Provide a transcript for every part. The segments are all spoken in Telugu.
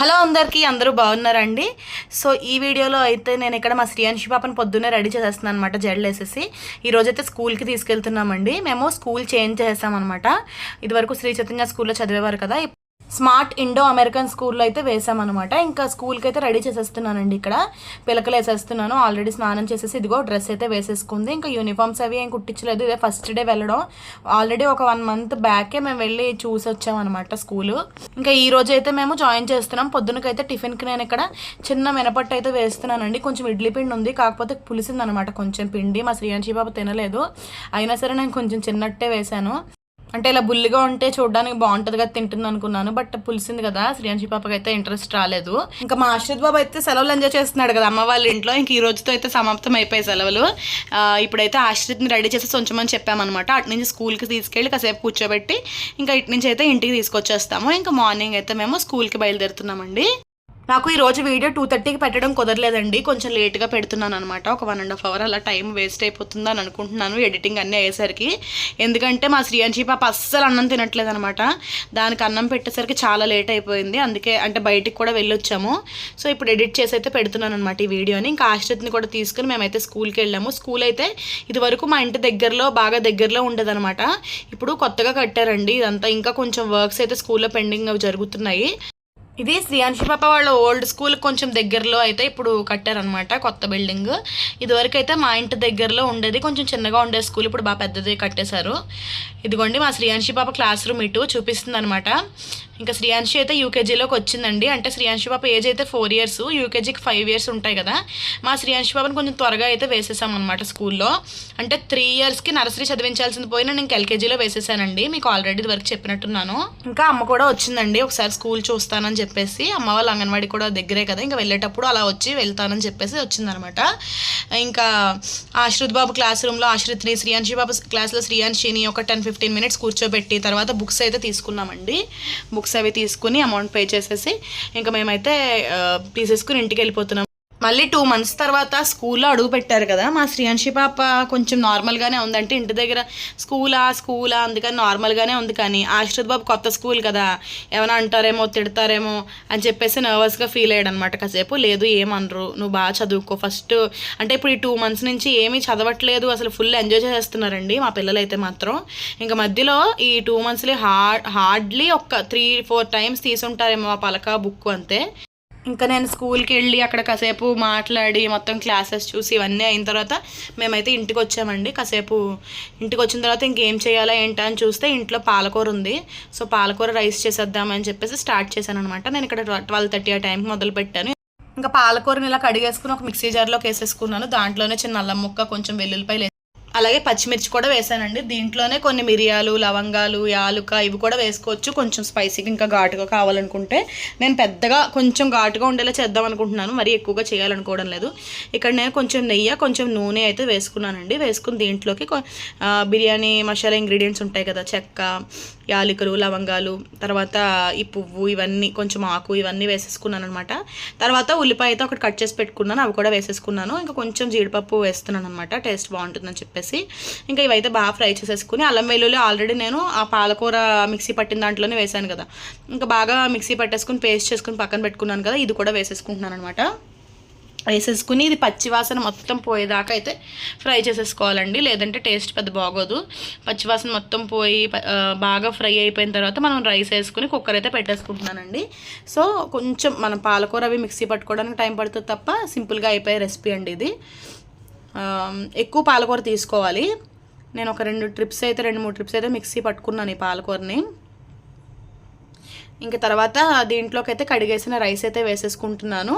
హలో అందరికీ అందరూ బాగున్నారండి? సో ఈ వీడియోలో అయితే నేను ఇక్కడ మా శ్రీయాంశి పాపను పొద్దున్నే రెడీ చేసేస్తున్నాను అనమాట జడలు వేసేసి. ఈ స్కూల్కి తీసుకెళ్తున్నామండి. మేము స్కూల్ చేంజ్ చేసామన్నమాట. ఇదివరకు శ్రీ చైతన్య స్కూల్లో చదివేవారు కదా స్మార్ట్ ఇండో అమెరికన్ స్కూల్లో అయితే వేసామన్నమాట ఇంకా స్కూల్కి అయితే రెడీ చేసేస్తున్నానండి ఇక్కడ. పిలకలు వేసేస్తున్నాను ఆల్రెడీ స్నానం చేసేసి ఇదిగో డ్రెస్ అయితే వేసేసుకుంది. ఇంకా యూనిఫామ్స్ అవి ఏం కుట్టించలేదు. ఇదే ఫస్ట్ డే వెళ్ళడం. ఆల్రెడీ ఒక వన్ మంత్ బ్యాకే మేము వెళ్ళి చూసి వచ్చామన్నమాట స్కూలు. ఇంకా ఈ రోజు అయితే మేము జాయిన్ చేస్తున్నాం. పొద్దునకైతే టిఫిన్కి నేను ఇక్కడ చిన్న మినపట్టు అయితే వేస్తున్నానండి. కొంచెం ఇడ్లీ పిండి ఉంది. కాకపోతే పులిసింది అనమాట కొంచెం పిండి మా శ్రీయాంశి బాబు తినలేదు. అయినా సరే నేను కొంచెం చిన్నట్టే వేశాను. అంటే ఇలా బుల్లిగా ఉంటే చూడడానికి బాగుంటుంది కదా తింటుంది అనుకున్నాను బట్ పులిసింది కదా శ్రీయాంశి పాపకి అయితే ఇంట్రెస్ట్ రాలేదు. ఇంకా మా ఆశ్రిత్ బాబు అయితే సెలవులు ఎంజాయ్ చేస్తున్నాడు కదా అమ్మ వాళ్ళ ఇంట్లో ఇంక ఈ రోజుతో అయితే సమాప్తం అయిపోయాయి సెలవులు. ఇప్పుడైతే ఆశ్రిత్ని రెడీ చేసి ఉంచమని చెప్పామన్నమాట. అటు నుంచి స్కూల్కి తీసుకెళ్ళి కాసేపు కూర్చోబెట్టి ఇంకా ఇటు నుంచి అయితే ఇంటికి తీసుకొచ్చేస్తాము. ఇంకా మార్నింగ్ అయితే మేము స్కూల్కి బయలుదేరుతున్నామండి. నాకు ఈరోజు వీడియో టూ థర్టీకి పెట్టడం కుదరలేదండి. కొంచెం లేట్గా పెడుతున్నాను అనమాట ఒక వన్ అండ్ హాఫ్ అవర్ అలా టైం వేస్ట్ అయిపోతుంది అని అనుకుంటున్నాను. ఎడిటింగ్ అన్నీ అయ్యేసరికి. ఎందుకంటే మా శ్రీయాంశి పాప అస్సలు అన్నం తినట్లేదు అనమాట దానికి అన్నం పెట్టేసరికి చాలా లేట్ అయిపోయింది. అందుకే అంటే బయటికి కూడా వెళ్ళొచ్చాము. సో ఇప్పుడు ఎడిట్ చేసి అయితే పెడుతున్నాను అనమాట ఈ వీడియోని. ఇంకా ఆశ్రిత్ని కూడా తీసుకుని మేమైతే స్కూల్కి వెళ్ళాము. స్కూల్ అయితే ఇది వరకు మా ఇంటి దగ్గరలో బాగా దగ్గరలో ఉండేదన్నమాట. ఇప్పుడు కొత్తగా కట్టారండి. ఇదంతా ఇంకా కొంచెం వర్క్స్ అయితే స్కూల్లో పెండింగ్ అవి జరుగుతున్నాయి. ఇది శ్రీయాంశి పాప వాళ్ళ ఓల్డ్ స్కూల్ కొంచెం దగ్గరలో అయితే ఇప్పుడు కట్టారనమాట కొత్త బిల్డింగ్. ఇదివరకు అయితే మా ఇంటి దగ్గరలో ఉండేది కొంచెం చిన్నగా ఉండే స్కూల్ ఇప్పుడు బాగా పెద్దది కట్టేశారు. ఇదిగోండి మా శ్రీయాంశి పాప క్లాస్ రూమ్ ఇటు చూపిస్తుంది అనమాట ఇంకా శ్రీయాంశి అయితే యూకేజీలోకి వచ్చిందండి. అంటే శ్రీయాంశి పాప ఏజ్ అయితే ఫోర్ ఇయర్స్ యూకేజీకి ఫైవ్ ఇయర్స్ ఉంటాయి కదా. మా శ్రీయాంశి పాపను కొంచెం త్వరగా అయితే వేసేసాం అనమాట స్కూల్లో. అంటే త్రీ ఇయర్స్కి నర్సరీ చదివించాల్సింది పోయినా నేను ఎల్కేజీలో వేసేసానండి. మీకు ఆల్రెడీ వరకు చెప్పినట్టున్నాను. ఇంకా అమ్మ కూడా వచ్చిందండి. ఒకసారి స్కూల్ చూస్తానని చెప్పేసి అమ్మ వాళ్ళ అంగన్వాడి కూడా దగ్గరే కదా. ఇంకా వెళ్ళేటప్పుడు అలా వచ్చి వెళ్తానని చెప్పేసి వచ్చిందనమాట ఇంకా ఆశ్రిత్ బాబు క్లాస్ రూమ్లో ఆశ్రిత్ని శ్రీయాంశి బాబు క్లాస్లో శ్రీయాంశిని ఒక టెన్ ఫిఫ్టీన్ మినిట్స్ కూర్చోబెట్టి తర్వాత బుక్స్ అయితే తీసుకున్నామండి. బుక్స్ అవి తీసుకుని అమౌంట్ పే చేసేసి ఇంకా మేమైతే uh, తీసేసుకుని ఇంటికి వెళ్ళిపోతున్నాం. మళ్ళీ టూ మంత్స్ తర్వాత స్కూల్లో అడుగు పెట్టారు కదా మా శ్రీయాంశి పాప కొంచెం నార్మల్గానే ఉందంటే ఇంటి దగ్గర స్కూలా స్కూలా అందుకని నార్మల్గానే ఉంది కానీ ఆశ్రిత్ బాబు కొత్త స్కూల్ కదా ఏమైనా అంటారేమో తిడతారేమో అని చెప్పేసి నర్వస్గా ఫీల్ అయ్యాడు అనమాట కాసేపు లేదు ఏమనరు నువ్వు బాగా చదువుకో. ఫస్ట్ అంటే ఇప్పుడు ఈ టూ మంత్స్ నుంచి ఏమీ చదవట్లేదు అసలు ఫుల్ ఎంజాయ్ చేస్తున్నారండి మా పిల్లలు అయితే మాత్రం. ఇంకా మధ్యలో ఈ టూ మంత్స్లో హార్డ్ హార్డ్లీ ఒక్క త్రీ ఫోర్ టైమ్స్ తీసుంటారేమో ఆ పలక బుక్ అంతే. ఇంకా నేను స్కూల్కి వెళ్ళి అక్కడ కాసేపు మాట్లాడి మొత్తం క్లాసెస్ చూసి ఇవన్నీ అయిన తర్వాత మేమైతే ఇంటికి వచ్చామండి. కాసేపు ఇంటికి వచ్చిన తర్వాత ఇంకేం చేయాలా ఏంటా అని చూస్తే ఇంట్లో పాలకూర ఉంది. సో పాలకూర రైస్ చేసేద్దామని చెప్పేసి స్టార్ట్ చేశాను అనమాట నేను ఇక్కడ ట్వెల్వ్ థర్టీ ఆ టైంకి మొదలు పెట్టాను. ఇంకా పాలకూరని ఇలా కడిగేసుకుని ఒక మిక్సీ జార్లోకి వేసేసుకున్నాను. దాంట్లోనే చిన్న అల్లం ముక్క కొంచెం వెల్లుల్లిపాయలు అలాగే పచ్చిమిర్చి కూడా వేసానండి. దీంట్లోనే కొన్ని మిరియాలు లవంగాలు యాలుక ఇవి కూడా వేసుకోవచ్చు. కొంచెం స్పైసీగా ఇంకా ఘాటుగా కావాలనుకుంటే. నేను పెద్దగా కొంచెం ఘాటుగా ఉండేలా చేద్దాం అనుకుంటున్నాను. మరీ ఎక్కువగా చేయాలనుకోవడం లేదు. ఇక్కడ నేను కొంచెం నెయ్యి కొంచెం నూనె అయితే వేసుకున్నానండి. వేసుకుని దీంట్లోకి బిర్యానీ మసాలా ఇంగ్రీడియంట్స్ ఉంటాయి కదా చెక్క యాలకులు లవంగాలు తర్వాత ఈ పువ్వు ఇవన్నీ కొంచెం ఆకు ఇవన్నీ వేసేసుకున్నాను అనమాట తర్వాత ఉల్లిపాయ అయితే ఒకటి కట్ చేసి పెట్టుకున్నాను అవి కూడా వేసేసుకున్నాను. ఇంకా కొంచెం జీడిపప్పు వేస్తున్నాను అనమాట టేస్ట్ బాగుంటుందని చెప్పేసి. ఇంకా ఇవైతే బాగా ఫ్రై చేసేసుకుని అల్లం వెల్లుల్లి ఆల్రెడీ నేను ఆ పాలకూర మిక్సీ పట్టిన దాంట్లోనే వేసాను కదా. ఇంకా బాగా మిక్సీ పట్టేసుకుని పేస్ట్ చేసుకుని పక్కన పెట్టుకున్నాను కదా ఇది కూడా వేసేసుకుంటున్నాను అనమాట వేసేసుకుని ఇది పచ్చివాసన మొత్తం పోయేదాకా అయితే ఫ్రై చేసేసుకోవాలండి. లేదంటే టేస్ట్ పెద్ద బాగోదు. పచ్చివాసన మొత్తం పోయి బాగా ఫ్రై అయిపోయిన తర్వాత మనం రైస్ వేసుకుని కుక్కర్ అయితే పెట్టేసుకుంటున్నానండి. సో కొంచెం మన పాలకూర అవి మిక్సీ పట్టుకోవడానికి టైం పడుతుంది తప్ప సింపుల్గా అయిపోయే రెసిపీ అండి ఇది. ఎక్కువ పాలకూర తీసుకోవాలి. నేను ఒక రెండు ట్రిప్స్ అయితే రెండు మూడు ట్రిప్స్ అయితే మిక్సీ పట్టుకున్నాను ఈ పాలకూరని. ఇంకా తర్వాత దీంట్లోకి అయితే కడిగేసిన రైస్ అయితే వేసేసుకుంటున్నాను.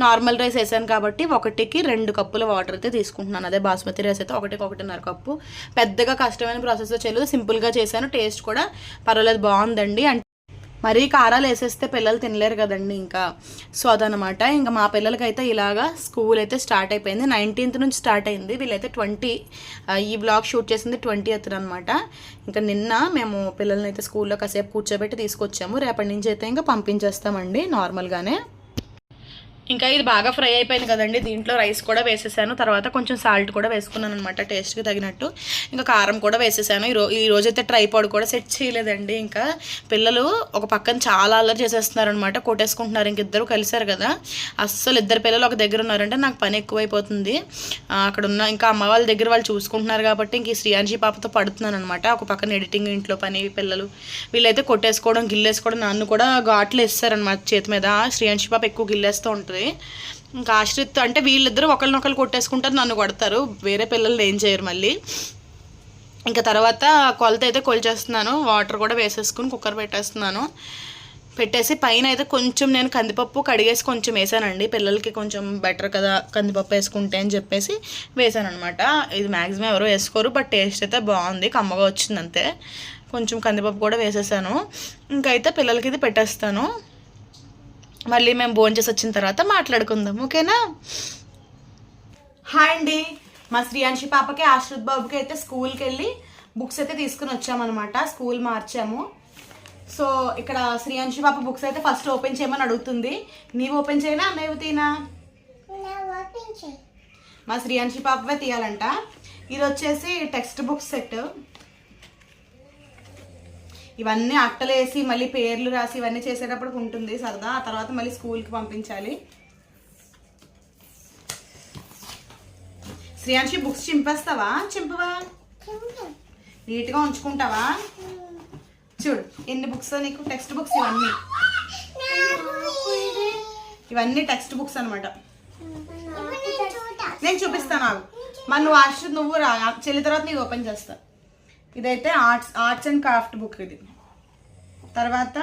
నార్మల్ రైస్ వేసాను కాబట్టి ఒకటికి రెండు కప్పుల వాటర్ అయితే తీసుకుంటున్నాను. అదే బాస్మతి రైస్ అయితే ఒకటికి ఒకటిన్నర కప్పు. పెద్దగా కష్టమైన ప్రాసెస్ చేయలేదు. సింపుల్గా చేశాను. టేస్ట్ కూడా పర్వాలేదు. బాగుందండి. అంటే మరీ కారాలు వేసేస్తే పిల్లలు తినలేరు కదండి ఇంకా. సో అదనమాట ఇంకా మా పిల్లలకైతే ఇలాగా స్కూల్ అయితే స్టార్ట్ అయిపోయింది. నైన్టీన్త్ నుంచి స్టార్ట్ అయింది. వీళ్ళైతే ట్వంటీ ఈ బ్లాగ్ షూట్ చేసింది ట్వంటీ ఎత్తున అనమాట ఇంకా నిన్న మేము పిల్లల్ని అయితే స్కూల్లో కాసేపు కూర్చోబెట్టి తీసుకొచ్చాము. రేపటి నుంచి అయితే ఇంకా పంపించేస్తామండి నార్మల్గానే. ఇంకా ఇది బాగా ఫ్రై అయిపోయింది కదండి. దీంట్లో రైస్ కూడా వేసేసాను. తర్వాత కొంచెం సాల్ట్ కూడా వేసుకున్నాను అనమాట టేస్ట్కి తగినట్టు. ఇంకా కారం కూడా వేసేసాను. ఈ ఈ రోజైతే ట్రైపాడ్ కూడా సెట్ చేయలేదండి ఇంకా. పిల్లలు ఒక పక్కన చాలా అల్లరి చేసేస్తున్నారు అనమాట కొట్టేసుకుంటున్నారు. ఇంక ఇద్దరు కలిశారు కదా. అస్సలు ఇద్దరు పిల్లలు ఒక దగ్గర ఉన్నారంటే నాకు పని ఎక్కువైపోతుంది. అక్కడ ఉన్న ఇంకా అమ్మ వాళ్ళ దగ్గర వాళ్ళు చూసుకుంటున్నారు కాబట్టి ఇంక శ్రీయాంజీ పాపతో పడుతున్నాను అనమాట ఒక పక్కన ఎడిటింగ్ ఇంట్లో పని పిల్లలు. వీళ్ళైతే కొట్టేసుకోవడం గిల్లేసుకోవడం నన్ను కూడా ఘాట్లు వేస్తారనమాట చేతి మీద. శ్రీయాంజీ పాప ఎక్కువ గిల్లేస్తూ ఉంటుంది. ఇంకా ఆశ్రిత్ అంటే వీళ్ళిద్దరూ ఒకరినొకరు కొట్టేసుకుంటారు నన్ను కొడతారు. వేరే పిల్లల్ని ఏం చేయరు మళ్ళీ. ఇంకా తర్వాత కొలత అయితే కొలిచేస్తున్నాను. వాటర్ కూడా వేసేసుకుని కుక్కర్ పెట్టేస్తున్నాను. పెట్టేసి పైన అయితే కొంచెం నేను కందిపప్పు కడిగేసి కొంచెం వేసానండి. పిల్లలకి కొంచెం బెటర్ కదా కందిపప్పు వేసుకుంటే అని చెప్పేసి వేసాను అనమాట ఇది మ్యాక్సిమం ఎవరు వేసుకోరు బట్ టేస్ట్ అయితే బాగుంది. కమ్మగా వచ్చింది అంతే. కొంచెం కందిపప్పు కూడా వేసేసాను. ఇంకైతే పిల్లలకి ఇది పెట్టేస్తాను. మళ్ళీ మేము భోంచేసి వచ్చిన తర్వాత మాట్లాడుకుందాం ఓకేనా? హాయ్ అండి. మా శ్రీయాంశి పాపకి ఆశ్రిత్ బాబుకి అయితే స్కూల్కి వెళ్ళి బుక్స్ అయితే తీసుకుని వచ్చామన్నమాట. స్కూల్ మార్చాము. సో ఇక్కడ శ్రీయాంశి పాప బుక్స్ అయితే ఫస్ట్ ఓపెన్ చేయమని అడుగుతుంది. నీవు ఓపెన్ చేయనా అన్నయ్య తీనా? మా శ్రీయాంశి పాపవే తీయాలంట. ఇది వచ్చేసి టెక్స్ట్ బుక్ సెట్. ఇవన్నీ అట్టలేసి మళ్ళీ పేర్లు రాసి ఇవన్నీ చేసేటప్పుడు ఉంటుంది సరదా. ఆ తర్వాత మళ్ళీ స్కూల్కి పంపించాలి. శ్రీయాంశి బుక్స్ చింపేస్తావా? చింపవా? నీట్గా ఉంచుకుంటావా? చూడు ఎన్ని బుక్స్ నీకు? టెక్స్ట్ బుక్స్ ఇవన్నీ. ఇవన్నీ టెక్స్ట్ బుక్స్ అనమాట నేను చూపిస్తాను నాకు మరి నువ్వు నువ్వు రా. చెల్లి తర్వాత నీకు ఓపెన్ చేస్తా. ఇదైతే arts arts and craft book ఇది. తర్వాత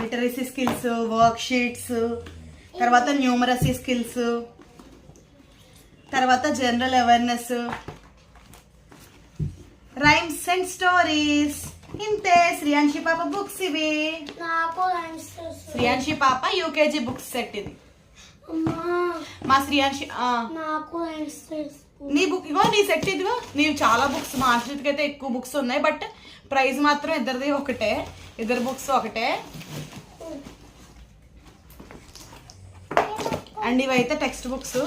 లిటరసీ స్కిల్స్ వర్క్ షీట్స్ తర్వాత న్యూమరసీ స్కిల్స్ తర్వాత general awareness rhymes and stories ఇంతే. శ్రీయాంశి పాప బుక్స్ ఇవి. శ్రీయాంశి పాప యూకేజీ బుక్స్ సెట్ ఇది. మా శ్రీయాంశి నాకు నీ బుక్ ఇగో నీ సెట్ ఇదిగో. నీవు చాలా బుక్స్ మా అయితే ఎక్కువ బుక్స్ ఉన్నాయి బట్ ప్రైస్ మాత్రం ఇద్దరిది ఒకటే. ఇద్దరు బుక్స్ ఒకటే. అండ్ ఇవైతే టెక్స్ట్ బుక్స్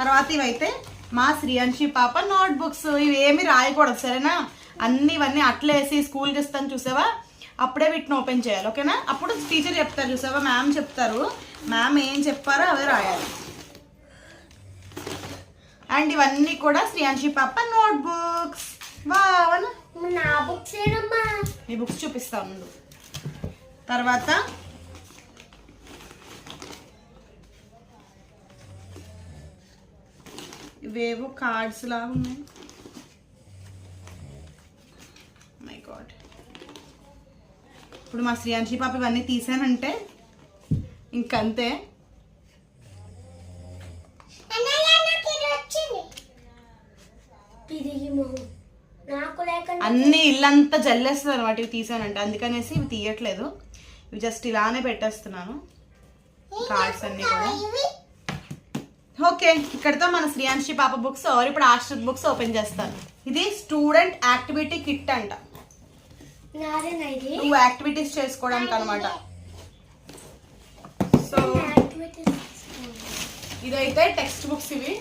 తర్వాత ఇవైతే మా శ్రీయాంశి పాప నోట్ బుక్స్ ఇవి ఏమి రాయకూడదు సరేనా? అన్ని ఇవన్నీ అట్లేసి స్కూల్కి ఇస్తాను చూసావా? అప్పుడే వీటిని ఓపెన్ చేయాలి ఓకేనా? అప్పుడు టీచర్ చెప్తారు చూసావా? మ్యామ్ చెప్తారు. మ్యామ్ ఏం చెప్పారో అవే రాయాలి. అండ్ ఇవన్నీ కూడా శ్రీయాంశి పాప నోట్ బుక్స్ నా బుక్స్ బుక్స్ చూపిస్తా ముందు తర్వాత ఇవేవో కార్డ్స్ లాగా ఉన్నాయి. మై గాడ్ ఇప్పుడు మా శ్రీయాంశి పాప ఇవన్నీ తీసానంటే ఇంకంతే తిరిగి మొహం నాకు లేకుండా అన్ని ఇల్లంతా జల్లేస్తుంది అనమాట ఇవి తీసానంటే. అందుకనేసి ఇవి తీయట్లేదు. ఇవి జస్ట్ ఇలానే పెట్టేస్తున్నాను. కార్డ్స్ అన్ని కూడా. ఓకే ఇక్కడతో మన శ్రీయాంశి పాప బుక్స్ ఆర్ ఇప్పుడు ఆశ్రిత్ బుక్స్ ఓపెన్ చేస్తాను. ఇది స్టూడెంట్ యాక్టివిటీ కిట్ అంట. నువ్వు యాక్టివిటీస్ చేసుకోవడానికి అనమాట సో ఇదైతే టెక్స్ట్ బుక్స్ ఇవి.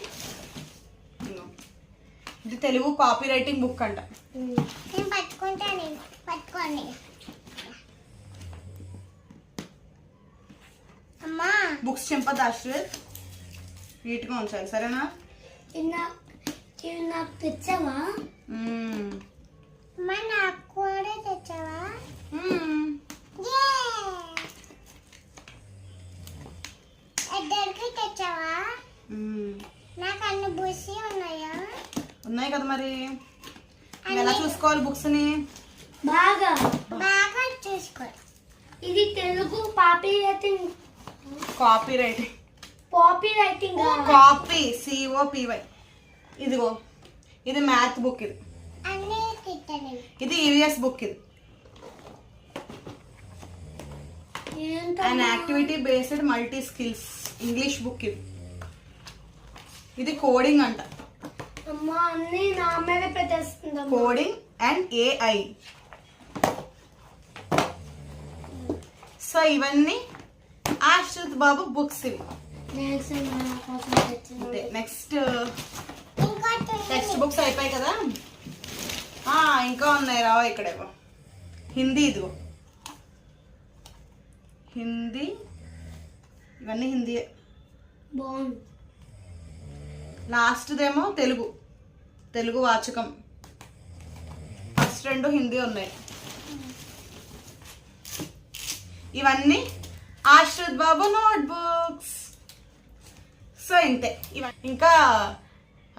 ఇది తెలుగు కాపీ రైటింగ్ బుక్ అంట. నేను పట్టుకుంటాను పట్టుకోండి. అమ్మా. బుక్స్ చింపదు ఆశ్రిత్ నీట్గా ఉంచాలి సరేనా? ఇవి నాకు తెచ్చావా? మ్మ్. అమ్మా నాకు కూడా తెచ్చావా. ఇద్దరికి తెచ్చావా. నాకు అన్ని బుసి ఉన్నాయా? ఉన్నాయి కదా మరి? ఎలా చూసుకోవాలి బుక్స్ని బాగా. బాగా చూసుకో ఇది తెలుగు పాపీ writing. Copy writing. Poppy writing. Copy C O P Y ఇదిగో ఇది మ్యాథ్ బుక్ ఇది. ఇది ఈవీఎస్ బుక్ ఇది. And activity based multi skills English book ఇది. ఇది కోడింగ్ అంట. కోడింగ్ అండ్ ఏఐ సో ఇవన్నీ ఆశ్రిత్ బాబు బుక్స్ ఇవి. నెక్స్ట్ అంతే. టెక్స్ట్ బుక్స్ అయిపోయాయి కదా? ఇంకా ఉన్నాయి. రావా ఇక్కడేవో హిందీ ఇదిగో. హిందీ ఇవన్నీ హిందీ బాగుంది. లాస్ట్దేమో తెలుగు. తెలుగు వాచకం. ఫస్ట్ రెండు హిందీ ఉన్నాయి. ఇవన్నీ ఆశ్రద్ బాబు నోట్బుక్స్. సో ఇంతే. ఇవ ఇంకా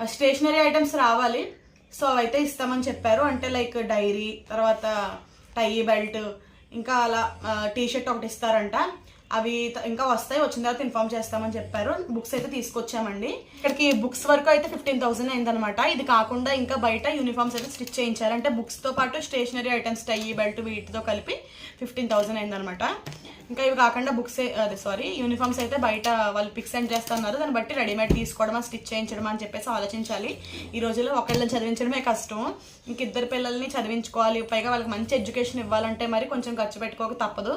స్టేషనరీ ఐటమ్స్ రావాలి. సో అవైతే ఇస్తామని చెప్పారు. అంటే లైక్ డైరీ తర్వాత టై బెల్ట్ ఇంకా అలా టీషర్ట్ ఒకటి ఇస్తారంట. అవి ఇంకా వస్తాయి వచ్చిన తర్వాత ఇన్ఫామ్ చేస్తామని చెప్పారు. బుక్స్ అయితే తీసుకొచ్చామండి. ఇక్కడికి బుక్స్ వరకు అయితే ఫిఫ్టీన్ థౌసండ్ అయిందనమాట ఇది కాకుండా ఇంకా బయట యూనిఫామ్స్ అయితే స్టిచ్ చేయించారు. అంటే బుక్స్తో పాటు స్టేషనరీ ఐటమ్స్ టై బెల్ట్ వీటితో కలిపి ఫిఫ్టీన్ థౌసండ్ అయిందనమాట ఇంకా ఇవి కాకుండా బుక్స్ అదే సారీ యూనిఫామ్స్ అయితే బయట వాళ్ళు పిక్ సెండ్ చేస్తున్నారు. దాన్ని బట్టి రెడీమేడ్ తీసుకోవడమా స్టిచ్ చేయించడమా అని చెప్పేసి ఆలోచించాలి. ఈ రోజుల్లో ఒకళ్ళని చదివించడమే కష్టం. ఇంక ఇద్దరు పిల్లల్ని చదివించుకోవాలి. పైగా వాళ్ళకి మంచి ఎడ్యుకేషన్ ఇవ్వాలంటే మరి కొంచెం ఖర్చు పెట్టుకోక తప్పదు.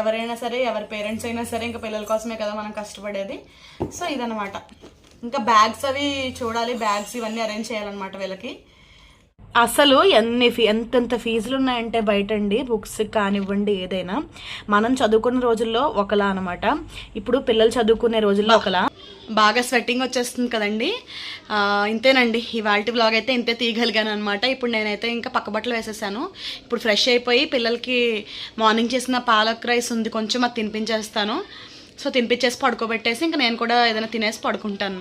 ఎవరైనా సరే ఎవరి పేరెంట్స్ అయినా సరే ఇంకా పిల్లల కోసమే కదా మనం కష్టపడేది. సో ఇదనమాట ఇంకా బ్యాగ్స్ అవి చూడాలి. బ్యాగ్స్ ఇవన్నీ అరేంజ్ చేయాలన్నమాట వీళ్ళకి. అసలు ఎన్ని ఫీ ఎంతెంత ఫీజులు ఉన్నాయంటే బయట అండి బుక్స్ కానివ్వండి ఏదైనా. మనం చదువుకున్న రోజుల్లో ఒకలా అనమాట ఇప్పుడు పిల్లలు చదువుకునే రోజుల్లో ఒకలా. బాగా స్వెట్టింగ్ వచ్చేస్తుంది కదండి. ఇంతేనండి ఇంతేనండి. ఇవాళ బ్లాగ్ అయితే ఇంతే తీయగలిగాను అనమాట ఇప్పుడు నేనైతే ఇంకా పక్క బట్టలు వేసేసాను. ఇప్పుడు ఫ్రెష్ అయిపోయి పిల్లలకి మార్నింగ్ చేసిన పాలక్ రైస్ ఉంది. కొంచెం అది తినిపించేస్తాను. సో తినిపించేసి పడుకోబెట్టేసి ఇంకా నేను కూడా ఏదైనా తినేసి పడుకుంటాను అనమాట